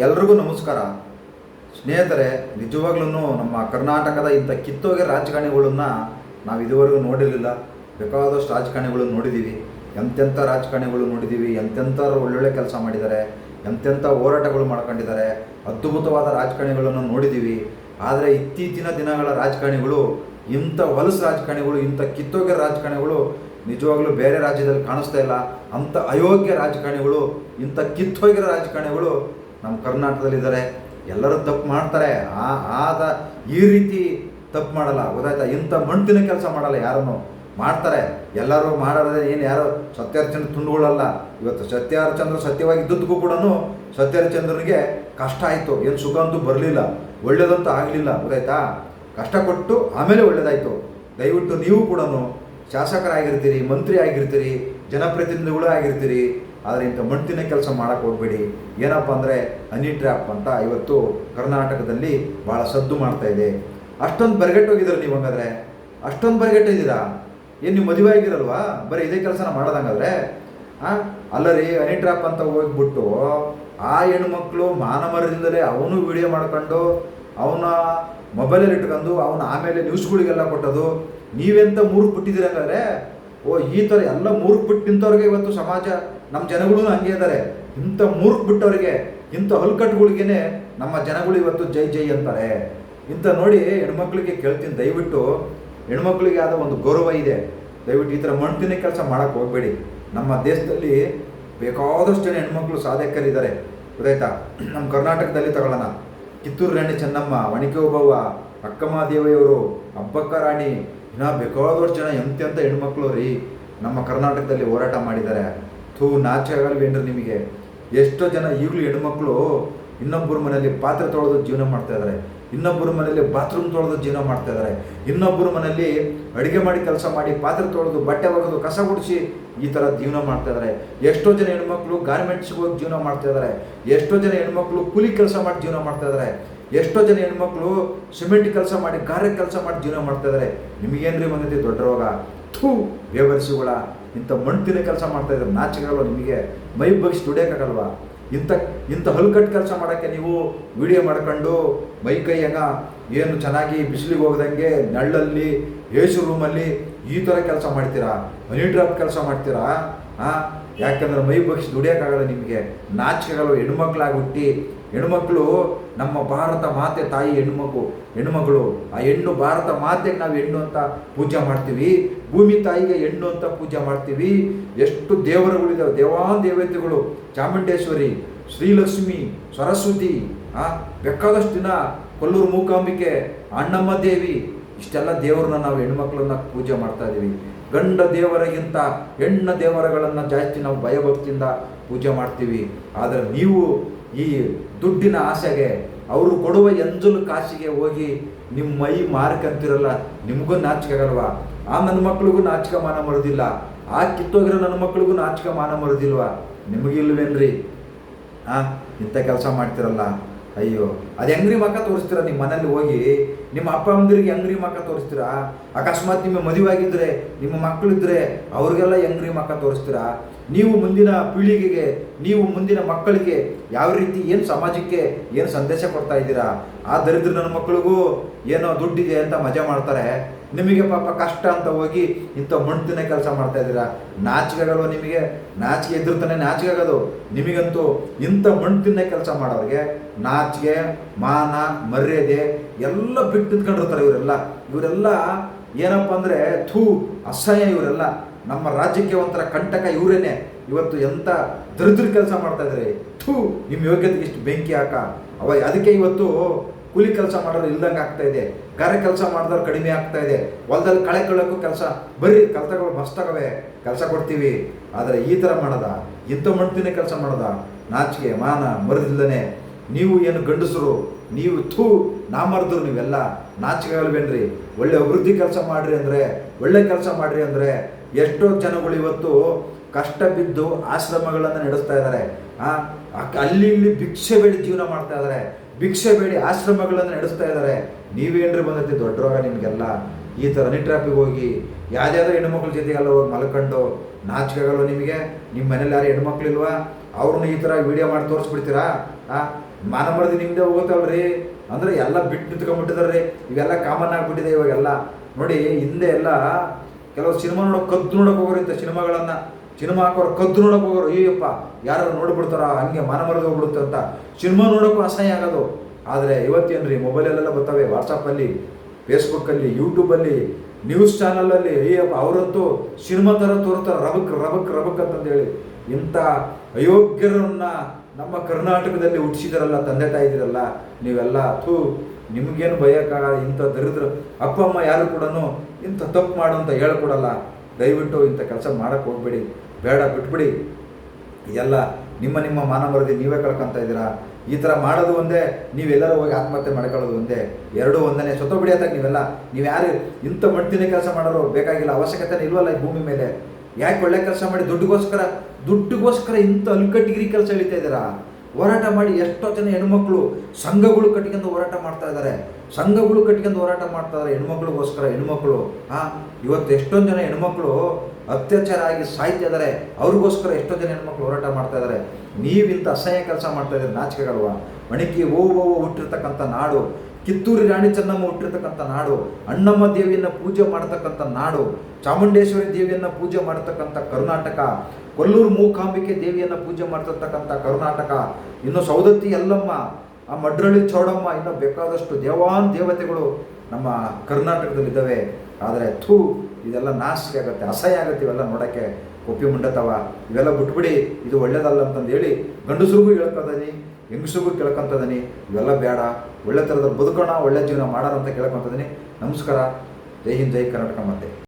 ಎಲ್ರಿಗೂ ನಮಸ್ಕಾರ. ಸ್ನೇಹಿತರೆ ನಿಜವಾಗ್ಲೂ ನಮ್ಮ ಕರ್ನಾಟಕದ ಇಂಥ ಕಿತ್ತೋಗಿ ರಾಜಕಾರಣಿಗಳನ್ನು ನಾವು ಇದುವರೆಗೂ ನೋಡಿರಲಿಲ್ಲ. ಬೇಕಾದಷ್ಟು ರಾಜಕಾರಣಿಗಳು ನೋಡಿದ್ದೀವಿ ಎಂತೆಂಥ ರಾಜಕಾರಣಿಗಳು ನೋಡಿದ್ದೀವಿ ಎಂತೆಂಥವ್ರು ಒಳ್ಳೊಳ್ಳೆ ಕೆಲಸ ಮಾಡಿದ್ದಾರೆ, ಎಂತೆಂಥ ಹೋರಾಟಗಳು ಮಾಡ್ಕೊಂಡಿದ್ದಾರೆ, ಅದ್ಭುತವಾದ ರಾಜಕಾರಣಿಗಳನ್ನು ನೋಡಿದ್ದೀವಿ ಆದರೆ ಇತ್ತೀಚಿನ ದಿನಗಳ ರಾಜಕಾರಣಿಗಳು, ಇಂಥ ಹೊಲಸು ರಾಜಕಾರಣಿಗಳು, ಇಂಥ ಕಿತ್ತೋಗಿ ರಾಜಕಾರಣಿಗಳು ನಿಜವಾಗ್ಲೂ ಬೇರೆ ರಾಜ್ಯದಲ್ಲಿ ಕಾಣಿಸ್ತಾ ಇಲ್ಲ. ಅಂಥ ಅಯೋಗ್ಯ ರಾಜಕಾರಣಿಗಳು, ಇಂಥ ಕಿತ್ತೋಗಿರೋ ರಾಜಕಾರಣಿಗಳು ನಮ್ಮ ಕರ್ನಾಟಕದಲ್ಲಿದ್ದಾರೆ, ಎಲ್ಲರೂ ತಪ್ಪು ಮಾಡ್ತಾರೆ. ಆ, ಆದ, ಈ ರೀತಿ ತಪ್ಪು ಮಾಡಲ್ಲ. ಗೊತ್ತಾಯ್ತಾ? ಇಂಥ ಮಣ್ಣಿನ ಕೆಲಸ ಮಾಡಲ್ಲ ಯಾರನ್ನು. ಮಾಡ್ತಾರೆ. ಎಲ್ಲರೂ ಮಾಡೋದ್ರೆ ಏನು ಯಾರು? ಸತ್ಯಹರಿಚಂದ್ರ ತುಂಡುಗಳಲ್ಲ ಇವತ್ತು ಸತ್ಯಹರಿಶ್ಚಂದ್ರ ಸತ್ಯವಾಗಿ ಇದ್ದದಕ್ಕೂ ಕೂಡ ಸತ್ಯಹರಿಚಂದ್ರನಿಗೆ ಕಷ್ಟ ಆಯಿತು. ಏನು ಸುಖ ಅಂತೂ ಬರಲಿಲ್ಲ. ಒಳ್ಳೇದಂತೂ ಆಗಲಿಲ್ಲ. ಗೊತ್ತಾಯ್ತಾ? ಕಷ್ಟಪಟ್ಟು ಆಮೇಲೆ ಒಳ್ಳೆಯದಾಯಿತು ದಯವಿಟ್ಟು ನೀವು ಕೂಡ ಶಾಸಕರಾಗಿರ್ತೀರಿ, ಮಂತ್ರಿ ಆಗಿರ್ತೀರಿ, ಜನಪ್ರತಿನಿಧಿಗಳು ಆಗಿರ್ತೀರಿ, ಆದರೆ ಇಂಥ ಮಣ್ಣಿನ ಕೆಲಸ ಮಾಡೋಕ್ಕೆ ಹೋಗ್ಬೇಡಿ. ಏನಪ್ಪ ಅಂದರೆ ಹನಿ ಟ್ರ್ಯಾಪ್ ಅಂತ ಇವತ್ತು ಕರ್ನಾಟಕದಲ್ಲಿ ಭಾಳ ಸದ್ದು ಮಾಡ್ತಾ ಇದೆ. ಅಷ್ಟೊಂದು ಬರಗೆಟ್ಟೋಗಿದ್ದೀರ ನೀವು ಹಂಗಾದ್ರೆ? ಅಷ್ಟೊಂದು ಬರಗೆಟ್ಟಿದ್ದೀರಾ ಏನು ನೀವು ಮದುವೆ ಆಗಿರಲ್ವಾ? ಬರೀ ಇದೇ ಕೆಲಸನ ಮಾಡೋದಂಗಾದ್ರೆ? ಹಾಂ ಅಲ್ಲ ರೀ, ಹನಿ ಟ್ರ್ಯಾಪ್ ಅಂತ ಹೋಗ್ಬಿಟ್ಟು ಆ ಹೆಣ್ಮಕ್ಳು ಮಾನಮರದಿಂದಲೇ ಅವನು ವಿಡಿಯೋ ಮಾಡ್ಕೊಂಡು ಅವನ ಮೊಬೈಲಲ್ಲಿ ಇಟ್ಕೊಂಡು ಅವನು ಆಮೇಲೆ ನ್ಯೂಸ್ಗಳಿಗೆಲ್ಲ ಕೊಟ್ಟದು ನೀವೆಂತ ಮೂರು ಬಿಟ್ಟಿದ್ದೀರ ಹಂಗಾದ್ರೆ? ಓ, ಈ ಥರ ಎಲ್ಲ ಮೂರು ಬಿಟ್ಟು ನಿಂತವ್ರಿಗೆ ಇವತ್ತು ಸಮಾಜ ನಮ್ಮ ಜನಗಳು ಹಂಗೆ ಇದ್ದಾರೆ ಇಂಥ ಮೂರು ಬಿಟ್ಟವರಿಗೆ, ಇಂಥ ಹಲ್ಕಟ್ಟುಗಳಿಗೇನೆ ನಮ್ಮ ಜನಗಳು ಇವತ್ತು ಜೈ ಜೈ ಅಂತಾರೆ. ಇಂಥ ನೋಡಿ ಹೆಣ್ಮಕ್ಳಿಗೆ ಕೇಳ್ತೀನಿ, ದಯವಿಟ್ಟು ಹೆಣ್ಮಕ್ಳಿಗೆ ಆದ ಒಂದು ಗೌರವ ಇದೆ. ದಯವಿಟ್ಟು ಈ ಥರ ಮಣ್ತಿನ ಕೆಲಸ ಮಾಡೋಕ್ಕೆ ಹೋಗಬೇಡಿ. ನಮ್ಮ ದೇಶದಲ್ಲಿ ಬೇಕಾದಷ್ಟು ಜನ ಹೆಣ್ಮಕ್ಳು ಸಾಧಕರಿದ್ದಾರೆ. ಗೊತ್ತಾಯ್ತಾ? ನಮ್ಮ ಕರ್ನಾಟಕದಲ್ಲಿ ತಗೊಳ್ಳೋಣ. ಕಿತ್ತೂರು ರಾಣಿ ಚೆನ್ನಮ್ಮ ವಣಿಕೆ ಒಬ್ಬವ್ವ ಅಕ್ಕಮಹಾದೇವಿಯವರು ಅಬ್ಬಕ್ಕ ರಾಣಿ, ಇನ್ನ ಬೇಕಾದಷ್ಟು ಜನ ಎಂತೆಂಥ ಹೆಣ್ಮಕ್ಳು ರೀ, ನಮ್ಮ ಕರ್ನಾಟಕದಲ್ಲಿ ಹೋರಾಟ ಮಾಡಿದ್ದಾರೆ. ಥೂ ನಾಚೆ ಆಗಲ್ವೇನ್ರಿ ನಿಮಗೆ? ಎಷ್ಟೋ ಜನ ಈಗಲೂ ಹೆಣ್ಮಕ್ಳು ಇನ್ನೊಬ್ಬರ ಮನೆಯಲ್ಲಿ ಪಾತ್ರೆ ತೊಳೆದು ಜೀವನ ಮಾಡ್ತಾ ಇದ್ದಾರೆ. ಇನ್ನೊಬ್ಬರ ಮನೆಯಲ್ಲಿ ಬಾತ್ರೂಮ್ ತೊಳೆದು ಜೀವನ ಮಾಡ್ತಾ ಇದ್ದಾರೆ. ಇನ್ನೊಬ್ಬರ ಮನೆಯಲ್ಲಿ ಅಡುಗೆ ಮಾಡಿ ಕೆಲಸ ಮಾಡಿ ಪಾತ್ರೆ ತೊಳೆದು ಬಟ್ಟೆ ಒಗೆದು ಕಸ ಗುಡಿಸಿ ಈ ಥರ ಜೀವನ ಮಾಡ್ತಾ ಇದ್ದಾರೆ. ಎಷ್ಟೋ ಜನ ಹೆಣ್ಮಕ್ಳು ಗಾರ್ಮೆಂಟ್ಸ್ಗೆ ಹೋಗಿ ಜೀವನ ಮಾಡ್ತಾ ಇದ್ದಾರೆ. ಎಷ್ಟೋ ಜನ ಹೆಣ್ಮಕ್ಳು ಕೂಲಿ ಕೆಲಸ ಮಾಡಿ ಜೀವನ ಮಾಡ್ತಾ ಇದ್ದಾರೆ. ಎಷ್ಟೋ ಜನ ಹೆಣ್ಮಕ್ಳು ಸಿಮೆಂಟ್ ಕೆಲಸ ಮಾಡಿ, ಗಾರೆ ಕೆಲಸ ಮಾಡಿ ಜೀವನ ಮಾಡ್ತಾ ಇದ್ದಾರೆ. ನಿಮಗೇನ್ರಿ ಬಂದಿದೆ ದೊಡ್ಡ ರೋಗ? ಥೂ ಬೇವರ್ಸಿಗಳ ಇಂಥ ಮಣ್ತಿನ ಕೆಲಸ ಮಾಡ್ತಾ ಇದ್ದಾರೆ. ನಾಚಿಕೆಗಳು ನಿಮಗೆ ಮೈ ಬಗ್ಸಿ ದುಡಿಯೋಕ್ಕಾಗಲ್ವಾ? ಇಂಥ ಇಂಥ ಹಲ್ಕಟ್ಟು ಕೆಲಸ ಮಾಡೋಕ್ಕೆ ನೀವು ವಿಡಿಯೋ ಮಾಡ್ಕೊಂಡು ಮೈ ಕೈ ಹಂಗ ಏನು ಚೆನ್ನಾಗಿ ಬಿಸಿಲಿಗೆ ಹೋಗ್ದಂಗೆ ನಳ್ಳಲ್ಲಿ ಎ ಸಿ ರೂಮಲ್ಲಿ ಈ ಥರ ಕೆಲಸ ಮಾಡ್ತೀರಾ? ಹನಿ ಡ್ರಾಪ್ ಕೆಲಸ ಮಾಡ್ತೀರಾ? ಹಾಂ ಯಾಕಂದ್ರೆ ಮೈ ಬಗ್ಸಿ ದುಡಿಯೋಕ್ಕಾಗಲ್ಲ ನಿಮಗೆ. ನಾಚಿಕೆಗಳು ಹೆಣ್ಮಕ್ಳಾಗಿ ಹುಟ್ಟಿ ಹೆಣ್ಮಕ್ಳು ನಮ್ಮ ಭಾರತ ಮಾತೆ ತಾಯಿ ಹೆಣ್ಮಕ್ಳು ಹೆಣ್ಮಗಳು ಆ ಹೆಣ್ಣು ಭಾರತ ಮಾತೆ ನಾವು ಹೆಣ್ಣು ಅಂತ ಪೂಜೆ ಮಾಡ್ತೀವಿ, ಭೂಮಿ ತಾಯಿಗೆ ಹೆಣ್ಣು ಅಂತ ಪೂಜೆ ಮಾಡ್ತೀವಿ, ಎಷ್ಟು ದೇವರುಗಳಿದಾವೆ ದೇವಾನ್ ದೇವತೆಗಳು ಚಾಮುಂಡೇಶ್ವರಿ, ಶ್ರೀಲಕ್ಷ್ಮಿ, ಸರಸ್ವತಿ, ಆ, ಬೇಕಾದಷ್ಟು ದಿನ ಕೊಲ್ಲೂರು ಮೂಕಾಂಬಿಕೆ, ಅಣ್ಣಮ್ಮ ದೇವಿ, ಇಷ್ಟೆಲ್ಲ ದೇವರನ್ನ ನಾವು ಹೆಣ್ಮಕ್ಳನ್ನ ಪೂಜೆ ಮಾಡ್ತಾ ಇದ್ದೀವಿ ಗಂಡ ದೇವರಿಗಿಂತ ಹೆಣ್ಣ ದೇವರಗಳನ್ನು ಜಾಸ್ತಿ ನಾವು ಭಯಭಕ್ತಿಯಿಂದ ಪೂಜೆ ಮಾಡ್ತೀವಿ. ಆದರೆ ನೀವು ಈ ದುಡ್ಡಿನ ಆಸೆಗೆ, ಅವರು ಕೊಡುವ ಎಂಜಲು ಕಾಸಿಗೆ ಹೋಗಿ ನಿಮ್ಮ ಮೈ ಮಾರ್ಕಂತಿರಲ್ಲ ನಿಮಗೂ ನಾಚಿಕೆಗಲ್ವಾ ಆ ನನ್ನ ಮಕ್ಳಿಗೂ ನಾಚಿಕೆ ಮಾನ ಮರೋದಿಲ್ಲ. ಆ ಕಿತ್ತೋಗಿರೋ ನನ್ನ ಮಕ್ಳಿಗೂ ನಾಚಿಕೆ ಮಾನ ಮರೋದಿಲ್ವಾ? ನಿಮಗಿಲ್ವೇನ್ರಿ ಹಾಂ ಇಂಥ ಕೆಲಸ ಮಾಡ್ತಿರಲ್ಲ. ಅಯ್ಯೋ, ಅದು ಹೆಂಗ್ರಿ ಮಕ್ಕ ತೋರಿಸ್ತೀರಾ ನಿಮ್ಮ ಮನೇಲಿ ಹೋಗಿ? ನಿಮ್ಮ ಅಪ್ಪ ಅಮ್ಮಂದಿರಿಗೆ ಹೆಂಗ್ರಿ ಮಕ್ಕ ತೋರಿಸ್ತೀರಾ? ಅಕಸ್ಮಾತ್ ನಿಮ್ಮ ಮದುವೆ ಆಗಿದ್ರೆ, ನಿಮ್ಮ ಮಕ್ಕಳಿದ್ರೆ ಅವ್ರಿಗೆಲ್ಲ ಹೆಂಗ್ರಿ ಮಕ್ಕ ತೋರಿಸ್ತೀರಾ? ನೀವು ಮುಂದಿನ ಪೀಳಿಗೆಗೆ, ನೀವು ಮುಂದಿನ ಮಕ್ಕಳಿಗೆ ಯಾವ ರೀತಿ, ಏನು ಸಮಾಜಕ್ಕೆ ಏನು ಸಂದೇಶ ಕೊಡ್ತಾ ಇದ್ದೀರಾ? ಆ ದರಿದ್ರ ನನ್ನ ಮಕ್ಕಳಿಗೂ ಏನೋ ದುಡ್ಡಿದೆ ಅಂತ ಮಜಾ ಮಾಡ್ತಾರೆ. ನಿಮಗೆ ಪಾಪ ಕಷ್ಟ ಅಂತ ಹೋಗಿ ಇಂಥ ಮಣ್ತಿನ ಕೆಲಸ ಮಾಡ್ತಾ ಇದ್ದೀರಾ? ನಾಚಿಕೆ ನಿಮಗೆ, ನಾಚಿಕೆ ಎದುರ್ತಾನೆ ತಾನೇ ನಾಚಿಕೆ ಆಗೋದು ನಿಮಗಂತೂ ಇಂಥ ಮಣ್ತಿನ ಕೆಲಸ ಮಾಡೋರಿಗೆ ನಾಚಿಕೆ, ಮಾನ, ಮರ್ಯಾದೆ ಎಲ್ಲ ಬಿಟ್ಟು ನಿಂತ್ಕೊಂಡಿರ್ತಾರೆ ಇವರೆಲ್ಲ. ಇವರೆಲ್ಲ ಏನಪ್ಪ ಅಂದರೆ ಥೂ, ಅಸಹ್ಯ ಇವರೆಲ್ಲ. ನಮ್ಮ ರಾಜ್ಯಕ್ಕೆ ಒಂಥರ ಕಂಟಕ ಇವರೇನೆ. ಇವತ್ತು ಎಂಥ ದರಿದ್ರ ಕೆಲಸ ಮಾಡ್ತಾ ಇದ್ದಾರೆ. ಥೂ, ನಿಮ್ಮ ಯೋಗ್ಯತೆಗೆ ಇಷ್ಟು ಬೆಂಕಿ ಹಾಕ. ಅವ ಅದಕ್ಕೆ ಇವತ್ತು ಕೂಲಿ ಕೆಲಸ ಮಾಡೋರು ಇಲ್ದಂಗೆ ಆಗ್ತಾ ಇದೆ, ಗಾರೆ ಕೆಲಸ ಮಾಡಿದವ್ರು ಕಡಿಮೆ ಆಗ್ತಾ ಇದೆ, ಹೊಲದಲ್ಲಿ ಕಳೆ ಕೀಳೋಕ್ಕೂ ಕೆಲಸ, ಬರೀ ಕೆಲಸಗಳು ಮಸ್ತಾಗವೆ ಕೆಲಸ ಕೊಡ್ತೀವಿ. ಆದರೆ ಈ ಥರ ಮಾಡೋದ ಇಂಥ ಮಣ್ತಿನ ಕೆಲಸ ಮಾಡೋದ, ನಾಚಿಕೆ, ಮಾನ ಮರದಿಲ್ಲದೆ ನೀವು ಏನು ಗಂಡಸರು, ನೀವು ಥೂ, ನಾ ನಾಮರ್ದ್ರು ನೀವೆಲ್ಲ, ನಾಚಿಕೆಗಲ್ವೇನ್ರಿ? ಒಳ್ಳೆ ಅಭಿವೃದ್ಧಿ ಕೆಲಸ ಮಾಡ್ರಿ ಅಂದರೆ, ಒಳ್ಳೆ ಕೆಲಸ ಮಾಡ್ರಿ ಅಂದರೆ, ಎಷ್ಟೋ ಜನಗಳು ಇವತ್ತು ಕಷ್ಟ ಬಿದ್ದು ಆಶ್ರಮಗಳನ್ನು ನಡೆಸ್ತಾ ಇದ್ದಾರೆ ಅಲ್ಲಿ ಇಲ್ಲಿ ಭಿಕ್ಷೆ ಬೇಡಿ ಜೀವನ ಮಾಡ್ತಾ ಇದ್ದಾರೆ ಭಿಕ್ಷೆ ಬೇಡಿ, ಆಶ್ರಮಗಳನ್ನು ನಡೆಸ್ತಾ ಇದ್ದಾರೆ. ನೀವೇನ್ರಿ ಬಂದೈತಿ ದೊಡ್ಡ ರೋಗ ನಿಮಗೆಲ್ಲ? ಈ ಥರ ಟ್ರಾಪಿಗೆ ಹೋಗಿ ಯಾವ್ದಾದ್ರು ಹೆಣ್ಮಕ್ಳ ಜೊತೆಗೆಲ್ಲ ಹೋಗಿ ಮಲ್ಕೊಂಡು ನಾಚಿಕೆಗಳು ನಿಮಗೆ. ನಿಮ್ಮ ಮನೇಲಿ ಯಾರು ಹೆಣ್ಮಕ್ಳಿಲ್ವಾ? ಅವ್ರನ್ನ ಈ ಥರ ವಿಡಿಯೋ ಮಾಡಿ ತೋರಿಸ್ಬಿಡ್ತೀರಾ? ಆ, ಮಾನಮರದಿ ನಿಮ್ಮದೇ ಹೋಗುತ್ತಲ್ರಿ? ಅಂದರೆ ಎಲ್ಲ ಬಿಟ್ಟು ನಿಂತ್ಕೊಂಡ್ಬಿಟ್ಟಿದಾರ್ರಿ. ಇವೆಲ್ಲ ಕಾಮನ್ ಆಗಿಬಿಟ್ಟಿದೆ ಇವಾಗೆಲ್ಲ. ನೋಡಿ, ಹಿಂದೆ ಎಲ್ಲ ಕೆಲವು ಸಿನಿಮಾ ನೋಡೋಕೆ ಕದ್ದು ನೋಡೋಕೆ ಅಂತ ಸಿನಿಮಾಗಳನ್ನು. ಸಿನಿಮಾ ಹಾಕೋರು ಕದ್ದು ನೋಡೋಕೆ ಹೋಗೋರು ಅಯ್ಯಪ್ಪ ಯಾರು ನೋಡ್ಬಿಡ್ತಾರ? ಹಂಗೆ ಮಾನಮರದಿ ಹೋಗ್ಬಿಡುತ್ತೆ ಅಂತ. ಸಿನಿಮಾ ನೋಡೋಕ್ಕೂ ಅಸಹ್ಯ ಆಗೋದು. ಆದರೆ ಇವತ್ತೇನ್ರಿ, ಮೊಬೈಲಲ್ಲೆಲ್ಲ ಬರ್ತವೆ, ವಾಟ್ಸಪ್ಪಲ್ಲಿ, ಫೇಸ್ಬುಕ್ಕಲ್ಲಿ, ಯೂಟ್ಯೂಬಲ್ಲಿ, ನ್ಯೂಸ್ ಚಾನಲಲ್ಲಿ ಅಯ್ಯಪ್ಪ ಅವರಂತೂ ಸಿನಿಮಾ ಥರ ತೋರ್ತಾರೆ, ರಬಕ್ ರಬಕ್ ರಬಕ್ ಅಂತಂದೇಳಿ. ಇಂಥ ಅಯೋಗ್ಯರನ್ನು ನಮ್ಮ ಕರ್ನಾಟಕದಲ್ಲಿ ಹುಟ್ಟಿಸಿದಾರಲ್ಲ, ತಂದೆ ತಾಯಿದಿರಲ್ಲ, ನೀವೆಲ್ಲ ಥೂ, ನಿಮಗೇನು ಭಯಕ್ಕಾಗಲ್ಲ ಇಂಥ ದರಿದ್ರ, ಅಪ್ಪ, ಅಮ್ಮ ಯಾರು ಕೂಡ ಇಂಥ ತಪ್ಪು ಮಾಡು ಅಂತ ಹೇಳ್ಕೊಡಲ್ಲ. ದಯವಿಟ್ಟು ಇಂಥ ಕೆಲಸ ಮಾಡೋಕ್ಕೆ ಹೋಗ್ಬೇಡಿ. ಬೇಡ, ಬಿಟ್ಬಿಡಿ. ಎಲ್ಲ ನಿಮ್ಮ ನಿಮ್ಮ ಮಾನವರದಿ ನೀವೇ ಕಳ್ಕೊಂತ ಇದ್ದೀರಾ? ಈ ಥರ ಮಾಡೋದು ಒಂದೇ, ನೀವೆಲ್ಲರೂ ಹೋಗಿ ಆತ್ಮಹತ್ಯೆ ಮಾಡ್ಕೊಳ್ಳೋದು ಒಂದೇ. ಎರಡೂ ಒಂದನೇ ಸ್ವತಃ ಬಿಡಿಯೋದಾಗ ನೀವೆಲ್ಲ. ನೀವು ಯಾರು ಇಂಥ ಮಡ್ತಿನ ಕೆಲಸ ಮಾಡೋರು ಬೇಕಾಗಿಲ್ಲ ಅವಶ್ಯಕತೆ ಇಲ್ವಲ್ಲ ಈ ಭೂಮಿ ಮೇಲೆ? ಯಾಕೆ ಒಳ್ಳೆ ಕೆಲಸ ಮಾಡಿ ದುಡ್ಡುಗೋಸ್ಕರ ದುಡ್ಡುಗೋಸ್ಕರ ಇಂಥ ಅಲ್ಕಟ್ಟಿಗಿರಿ ಕೆಲಸ ಹೇಳ್ತಾ ಇದ್ದೀರಾ? ಹೋರಾಟ ಮಾಡಿ ಎಷ್ಟೋ ಜನ ಹೆಣ್ಮಕ್ಳು ಸಂಘಗಳು ಕಟ್ಕೊಂಡು ಹೋರಾಟ ಮಾಡ್ತಾ ಇದ್ದಾರೆ. ಸಂಘಗಳು ಕಟ್ಕೊಂಡು ಹೋರಾಟ ಮಾಡ್ತಾ ಇದ್ದಾರೆ ಹೆಣ್ಮಕ್ಳಿಗೋಸ್ಕರ ಹೆಣ್ಮಕ್ಳು. ಹಾಂ ಇವತ್ತು ಎಷ್ಟೊಂದು ಜನ ಹೆಣ್ಮಕ್ಳು ಅತ್ಯಾಚಾರ ಆಗಿ ಸಾಯ್ತಾ ಇದ್ದಾರೆ ಅವ್ರಿಗೋಸ್ಕರ ಎಷ್ಟೋ ಜನ ಹೆಣ್ಮಕ್ಳು ಹೋರಾಟ ಮಾಡ್ತಾ ಇದ್ದಾರೆ. ನೀವಿಂತ ಅಸಹ್ಯ ಕೆಲಸ ಮಾಡ್ತಾ ಇದ್ದಾರೆ ಮಣಿಕೆ ಓ ಓ ಹುಟ್ಟಿರ್ತಕ್ಕಂಥ ನಾಡು, ಕಿತ್ತೂರಿ ರಾಣಿ ಚೆನ್ನಮ್ಮ ಹುಟ್ಟಿರ್ತಕ್ಕಂಥ ನಾಡು, ಅಣ್ಣಮ್ಮ ದೇವಿಯನ್ನು ಪೂಜೆ ಮಾಡ್ತಕ್ಕಂಥ ನಾಡು, ಚಾಮುಂಡೇಶ್ವರಿ ದೇವಿಯನ್ನು ಪೂಜೆ ಮಾಡ್ತಕ್ಕಂಥ ಕರ್ನಾಟಕ, ಕೊಲ್ಲೂರು ಮೂಕಾಂಬಿಕೆ ದೇವಿಯನ್ನು ಪೂಜೆ ಮಾಡ್ತಿರ್ತಕ್ಕಂಥ ಕರ್ನಾಟಕ, ಇನ್ನು ಸೌದತ್ತಿ ಎಲ್ಲಮ್ಮ ಆ ಮಡ್ರಳ್ಳಿ ಚೌಡಮ್ಮ, ಇನ್ನೂ ಬೇಕಾದಷ್ಟು ದೇವಾನ್ ದೇವತೆಗಳು ನಮ್ಮ ಕರ್ನಾಟಕದಲ್ಲಿದ್ದಾವೆ. ಆದರೆ ಥೂ, ಇದೆಲ್ಲ ನಾಶಿಕೆ ಆಗುತ್ತೆ, ಅಸಹ್ಯ ಆಗುತ್ತೆ ಇವೆಲ್ಲ ನೋಡೋಕ್ಕೆ. ಒಪ್ಪಿ ಮುಂಡತವ ಇವೆಲ್ಲ ಬಿಟ್ಬಿಡಿ, ಇದು ಒಳ್ಳೇದಲ್ಲ ಅಂತಂದು ಹೇಳಿ ಗಂಡಸ್ರಿಗೂ ಹೇಳ್ಕೊತೀನಿ ಹೆಂಗಸ್ರಿಗೂ ಕೇಳ್ಕೊಂತದೀನಿ. ಇವೆಲ್ಲ ಬೇಡ, ಒಳ್ಳೆ ಥರದ ಬದುಕೋಣ, ಒಳ್ಳೆ ಜೀವನ ಮಾಡೋಣ ಅಂತ ಕೇಳ್ಕೊಂತದೀನಿ. ನಮಸ್ಕಾರ, ಜೈ ಹಿಂದ್, ಜೈ ಕರ್ನಾಟಕ ಮತ್ತೆ